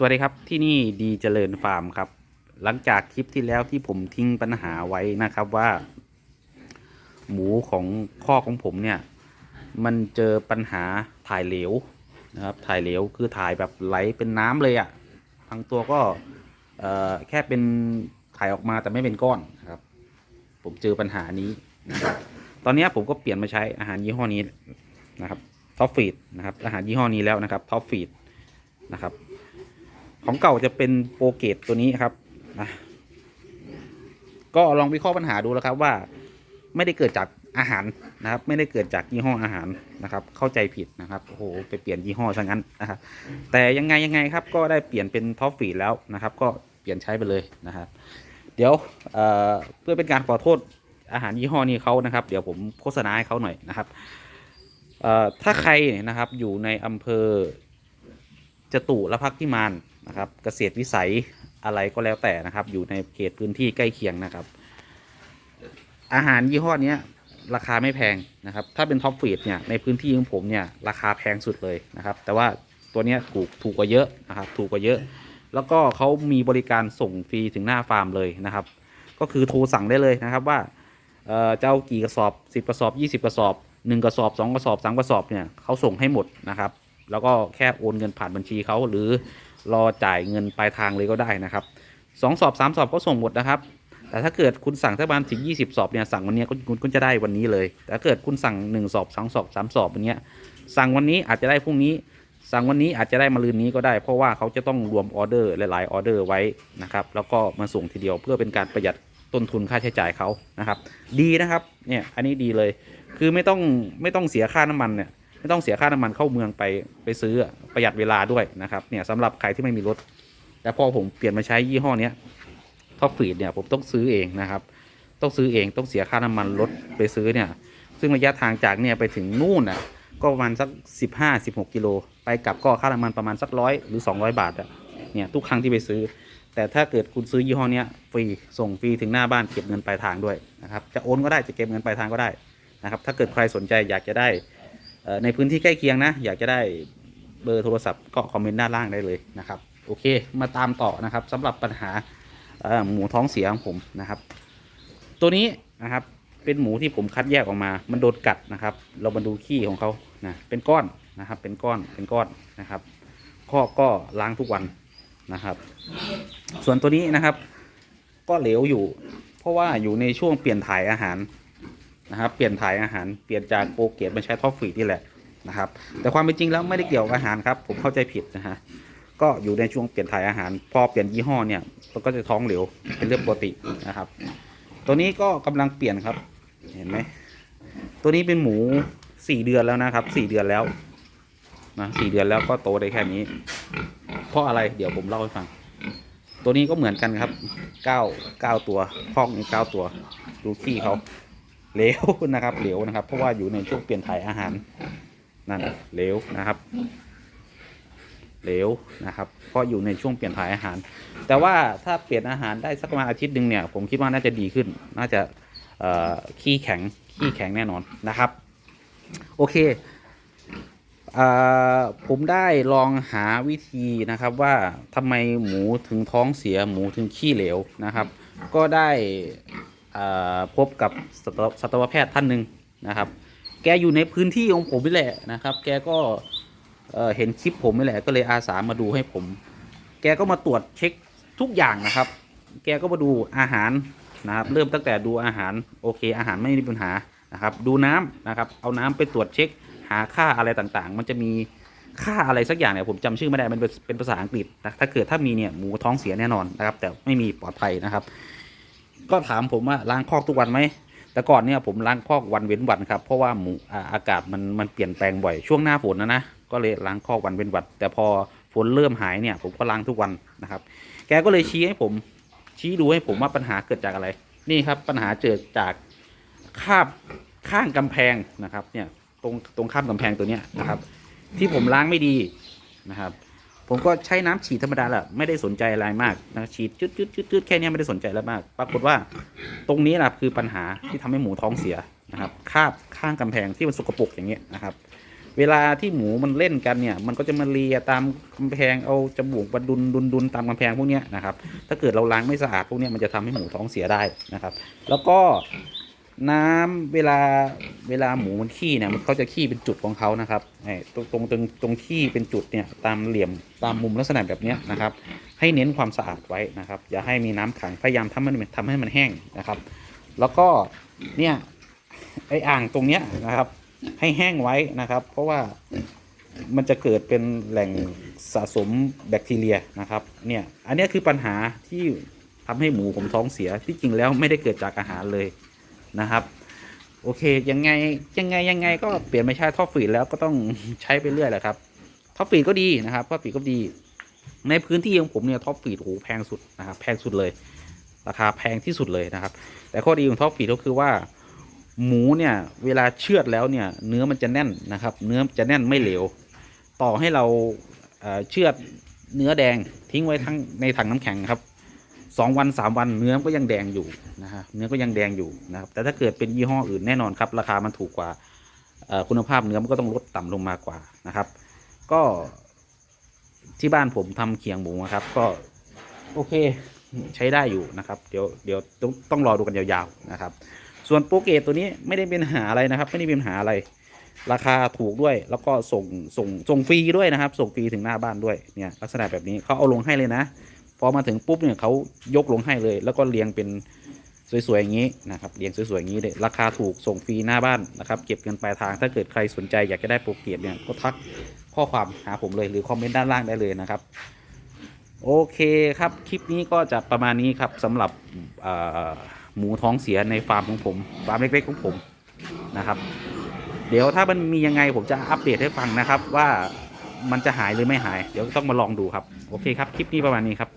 สวัสดีครับที่นี่ดีเจริญฟาร์มครับ หลังจากคลิปที่แล้วที่ผมทิ้งปัญหาไว้นะครับว่า หมูของข้อของผมเนี่ย มันเจอปัญหาถ่ายเหลวนะครับ ถ่ายเหลวคือถ่ายแบบไหลเป็นน้ำเลยอะ่ะบางตัวก็แค่เป็นถ่ายออกมาแต่ไม่เป็นก้อนครับ ผมเจอปัญหานี้นะครับตอนนี้ผมก็เปลี่ยนมาใช้อาหารยี่ห้อนี้นะครับท็อปฟีดนะครับอาหารยี่ห้อนี้แล้วนะครับท็อปฟีดนะครับ ของเก่าจะเป็นโปรเกตตัวนี้ครับนะก็ลองวิเคราะห์ปัญหาดูแล้วครับว่า ไม่ได้เกิดจากอาหารนะครับ ไม่ได้เกิดจากยี่ห้ออาหารนะครับ เข้าใจผิดนะครับโอ้โหไปเปลี่ยนยี่ห้อซะงั้นนะครับแต่ยังไงยังไงครับ ก็ได้เปลี่ยนเป็นท็อปฟีดแล้วนะครับ ก็เปลี่ยนใช้ไปเลยนะครับ เดี๋ยวเอ่อเพื่อเป็นการขอโทษอาหารยี่ห้อนี้เขานะครับ เดี๋ยวผมโฆษณาให้เขาหน่อยนะครับเอ่อถ้าใครนะครับอยู่ในอำเภอจตุรพักษ์พิมาน นะครับเกษตรวิสัยอะไรก็แล้วแต่นะครับ อยู่ในเขตพื้นที่ใกล้เคียงนะครับ อาหารยี่ห้อนี้ราคาไม่แพงนะครับ ถ้าเป็นท็อปฟีดเนี่ยในพื้นที่ของผมเนี่ยราคาแพงสุดเลยนะครับ แต่ว่าตัวนี้ถูกถูกกว่าเยอะนะครับถูกกว่าเยอะ แล้วก็เขามีบริการส่งฟรีถึงหน้าฟาร์มเลยนะครับ ก็คือโทรสั่งได้เลยนะครับว่าเออจะเอากี่กระสอบ 10 กระสอบ 20 กระสอบ 1 กระสอบ 2 กระสอบ 3 กระสอบเนี่ยเขาส่งให้หมดนะครับ แล้วก็แค่โอนเงินผ่านบัญชีเขาหรือ รอจ่ายเงินปลายทางเลยก็ได้นะครับสองสอบสามสอบก็ส่งหมดนะครับ แต่ถ้าเกิดคุณสั่งถ้าประมาณถึง20สอบเนี่ยสั่งวันนี้ก็คุณก็จะได้วันนี้เลย แต่ถ้าเกิดคุณสั่ง1สอบ2สอบ3สอบวันนี้สั่งวันนี้อาจจะได้พรุ่งนี้ สั่งวันนี้อาจจะได้มาลืนนี้ก็ได้ เพราะว่าเขาจะต้องรวมออเดอร์หลายๆออเดอร์ไว้นะครับ แล้วก็มาส่งทีเดียวเพื่อเป็นการประหยัดต้นทุนค่าใช้จ่ายเขานะครับ ดีนะครับ เนี่ย อันนี้ดีเลย คือไม่ต้องไม่ต้องเสียค่าน้ำมันเนี่ย ไม่ต้องเสียค่าน้ำมันเข้าเมืองไปไปซื้อประหยัดเวลาด้วยนะครับเนี่ยสำหรับใครที่ไม่มีรถ แต่พอผมเปลี่ยนมาใช้ยี่ห้อเนี้ยท็อปฟีดเนี่ยผมต้องซื้อเองนะครับ ต้องซื้อเองต้องเสียค่าน้ำมันรถไปซื้อเนี่ย ซึ่งระยะทางจากเนี่ยไปถึงนู่นอะก็ประมาณสักสิบห้าสิบหกกิโล ไปกลับก็ค่าน้ำมันประมาณสักร้อยหรือสองร้อยบาทอะเนี่ยทุกครั้งที่ไปซื้อ แต่ถ้าเกิดคุณซื้อยี่ห้อเนี้ยฟรีส่งฟรีถึงหน้าบ้านเก็บเงินปลายทางด้วยนะครับจะโอนก็ได้จะเก็บเงินปลายทางก็ได้นะครับถ้าเกิดใครสนใจอยากจะได้ ในพื้นที่ใกล้เคียงนะ อยากจะได้เบอร์โทรศัพท์ก็คอมเมนต์ด้านล่างได้เลยนะครับ โอเค มาตามต่อนะครับสำหรับปัญหาหมูท้องเสียของผมนะครับ ตัวนี้นะครับเป็นหมูที่ผมคัดแยกออกมา มันโดนกัดนะครับ เรามาดูขี้ของเขานะเป็นก้อนนะครับ เป็นก้อนเป็นก้อนนะครับข้อก็ล้างทุกวันนะครับ ส่วนตัวนี้นะครับ ก็เหลวอยู่ เพราะว่าอยู่ในช่วงเปลี่ยนถ่ายอาหาร นะครับเปลี่ยนถ่ายอาหารเปลี่ยนจากโปรเกตมาใช้ท็อปฟีดนี่แหละนะครับ แต่ความเป็นจริงแล้วไม่ได้เกี่ยวกับอาหารครับ ผมเข้าใจผิดนะฮะก็อยู่ในช่วงเปลี่ยนถ่ายอาหาร พอเปลี่ยนยี่ห้อเนี่ยมันก็จะท้องเหลวเป็นเรื่องปกตินะครับ ตัวนี้ก็กำลังเปลี่ยนครับ เห็นไหมตัวนี้เป็นหมูสี่เดือนแล้วนะครับสี่เดือนแล้วนะสี่เดือนแล้วก็โตได้แค่นี้ เพราะอะไรเดี๋ยวผมเล่าให้ฟัง ตัวนี้ก็เหมือนกันครับเก้าเก้าตัวพอกนี้เก้าตัว ดูขี้เขา เหลวนะครับเหลวนะครับ เพราะว่าอยู่ในช่วงเปลี่ยนถ่ายอาหารนั่นเหลวนะครับเหลวนะครับ เพราะอยู่ในช่วงเปลี่ยนถ่ายอาหาร แต่ว่าถ้าเปลี่ยนอาหารได้สักประมาณอาทิตย์หนึ่งเนี่ยผมคิดว่าน่าจะดีขึ้น น่าจะขี้แข็งขี้แข็งแน่นอนนะครับ โอเคเออผมได้ลองหาวิธีนะครับว่าทำไมหมูถึงท้องเสียหมูถึงขี้เหลวนะครับ ก็ได้ พบกับสัตวแพทย์ท่านหนึ่งนะครับ แกอยู่ในพื้นที่ของผมนี่แหละนะครับ แกก็เห็นคลิปผมนี่แหละก็เลยอาสามาดูให้ผม แกก็มาตรวจเช็คทุกอย่างนะครับ แกก็มาดูอาหารนะครับ เริ่มตั้งแต่ดูอาหารโอเค อาหารไม่มีปัญหานะครับ ดูน้ำนะครับ เอาน้ำไปตรวจเช็ค หาค่าอะไรต่างๆ มันจะมีค่าอะไรสักอย่างเนี่ยผมจำชื่อไม่ได้มันเป็นภาษาอังกฤษ ถ้าเกิดถ้ามีเนี่ยหมูท้องเสียแน่นอนนะครับ แต่ไม่มีปลอดภัยนะครับ ก็ถามผมว่าล้างคอกทุกวันไหมแต่ก่อนเนี่ยผมล้างคอกวันเว้นวันครับเพราะว่าหมูอาอากาศมันมันเปลี่ยนแปลงบ่อยช่วงหน้าฝนนะนะก็เลยล้างคอกวันเว้นวันแต่พอฝนเริ่มหายเนี่ย ผมก็ล้างทุกวันนะครับ แกก็เลยชี้ให้ผม ชี้ดูให้ผมว่าปัญหาเกิดจากอะไร นี่ครับปัญหาเกิดจากคาบข้างกำแพงนะครับ เนี่ยตรงตรงข้ามกำแพงตัวเนี้ยนะครับ ที่ผมล้างไม่ดีนะครับ ผมก็ใช้น้ำฉีดธรรมดาแหละไม่ได้สนใจอะไรมากนะฉีดจุดจุดจุดจุดแค่นี้ไม่ได้สนใจอะไรมาก ปรากฏว่าตรงนี้แหละคือปัญหาที่ทำให้หมูท้องเสียนะครับคาบข้างกำแพงที่มันสกปรกอย่างเงี้ยนะครับ เวลาที่หมูมันเล่นกันเนี่ย มันก็จะมาเลียตามกำแพงเอาจมูกมาดุนดุนดุนตามกำแพงพวกเนี้ยนะครับ ถ้าเกิดเราล้างไม่สะอาดพวกเนี้ยมันจะทำให้หมูท้องเสียได้นะครับ แล้วก็ น้ำเวลาเวลาหมูมันขี้เนี่ยมันเขาจะขี้เป็นจุดของเขานะครับไอ้ตรงตรงตรงตรงขี้เป็นจุดเนี่ยตามเหลี่ยมตามมุมลักษณะแบบเนี้ยนะครับ ให้เน้นความสะอาดไว้นะครับ อย่าให้มีน้ำขังพยายามทำให้มันทำให้มันแห้งนะครับ แล้วก็เนี่ยไอ้อ่างตรงเนี้ยนะครับ ให้แห้งไว้นะครับ เพราะว่ามันจะเกิดเป็นแหล่งสะสมแบคทีเรียนะครับเนี่ยอันนี้คือปัญหาที่ทำให้หมูผมท้องเสียที่จริงแล้วไม่ได้เกิดจากอาหารเลย นะครับ โอเคยังไงยังไงยังไงก็เปลี่ยนไม่ใช่ท่อฟีดแล้วก็ต้องใช้ไปเรื่อยแหละครับท่อฟีดก็ดีนะครับท่อฟีดก็ดี ในพื้นที่ของผมเนี่ยท็อปฟีดโอ้โหแพงสุดนะครับแพงสุดเลย ราคาแพงที่สุดเลยนะครับ แต่ข้อดีของท็อปฟีดก็คือว่าหมูเนี่ยเวลาเชือดแล้วเนี่ยเนื้อมันจะแน่นนะครับ เนื้อจะแน่นไม่เหลว ต่อให้เราเอ่อเชือดเนื้อแดงทิ้งไว้ทั้งในถังน้ำแข็งครับ สองวันสามวันเนื้อก็ยังแดงอยู่นะฮะเนื้อก็ยังแดงอยู่นะครับแต่ถ้าเกิดเป็นยี่ห้ออื่นแน่นอนครับ ราคามันถูกกว่าคุณภาพเนื้อมันก็ต้องลดต่ำลงมากว่านะครับ ก็ที่บ้านผมทำเขียงหมูครับ ก็โอเคใช้ได้อยู่นะครับ เดี๋ยวเดี๋ยวต้องต้องรอดูกันยาวๆนะครับ ส่วนโปรเกตตัวนี้ไม่ได้เป็นหาอะไรนะครับ ไม่ได้เป็นหาอะไร ราคาถูกด้วย แล้วก็ส่งส่งส่งฟรีด้วยนะครับ ส่งฟรีถึงหน้าบ้านด้วยเนี่ยลักษณะแบบนี้เขาเอาลงให้เลยนะ พอมาถึงปุ๊บเนี่ยเขายกลงให้เลย แล้วก็เรียงเป็นสวยๆอย่างนี้นะครับเรียงสวยๆอย่างนี้เลยราคาถูกส่งฟรีหน้าบ้านนะครับเก็บเงินปลายทางถ้าเกิดใครสนใจอยากจะได้โปรเกตเนี่ยก็ทักข้อความหาผมเลยหรือคอมเมนต์ด้านล่างได้เลยนะครับโอเคครับ คลิปนี้ก็จะประมาณนี้ครับสำหรับหมูท้องเสียในฟาร์มของผมฟาร์มเล็กๆของผมนะครับ เดี๋ยวถ้ามันมียังไงผมจะอัปเดตให้ฟังนะครับ ว่ามันจะหายหรือไม่หาย เดี๋ยวต้องมาลองดูครับ โอเคครับ คลิปนี้ประมาณนี้ครับ